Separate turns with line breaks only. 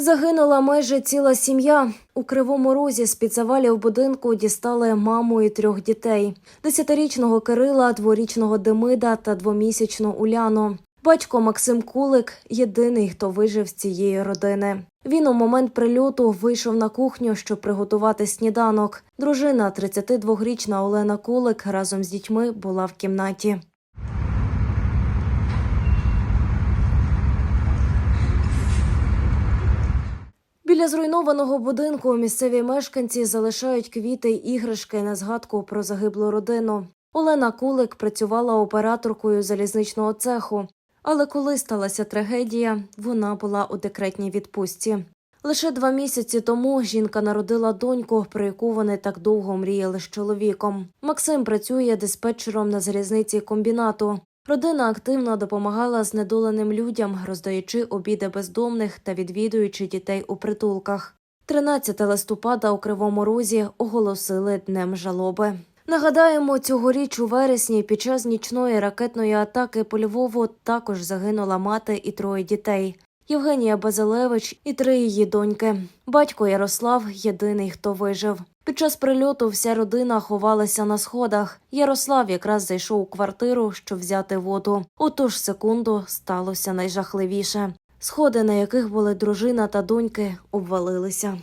Загинула майже ціла сім'я. У Кривому Розі з-під завалів будинку дістали маму і трьох дітей: десятирічного Кирила, дворічного Демида та двомісячну Уляну. Батько Максим Кулик єдиний, хто вижив з цієї родини. Він у момент прильоту вийшов на кухню, щоб приготувати сніданок. Дружина, 32-річна Олена Кулик, разом з дітьми була в кімнаті. Біля зруйнованого будинку місцеві мешканці залишають квіти й іграшки на згадку про загиблу родину. Олена Кулик працювала операторкою залізничного цеху, але коли сталася трагедія, вона була у декретній відпустці. Лише два місяці тому жінка народила доньку, про яку вони так довго мріяли з чоловіком. Максим працює диспетчером на залізниці комбінату. Родина активно допомагала знедоленим людям, роздаючи обіди бездомних та відвідуючи дітей у притулках. 13 листопада у Кривому Розі оголосили днем жалоби. Нагадаємо, цьогоріч у вересні під час нічної ракетної атаки по Львову також загинула мати і троє дітей. Євгенія Базилевич і три її доньки. Батько Ярослав єдиний, хто вижив. Під час прильоту вся родина ховалася на сходах. Ярослав якраз зайшов у квартиру, щоб взяти воду. У ту ж секунду сталося найжахливіше. Сходи, на яких були дружина та доньки, обвалилися.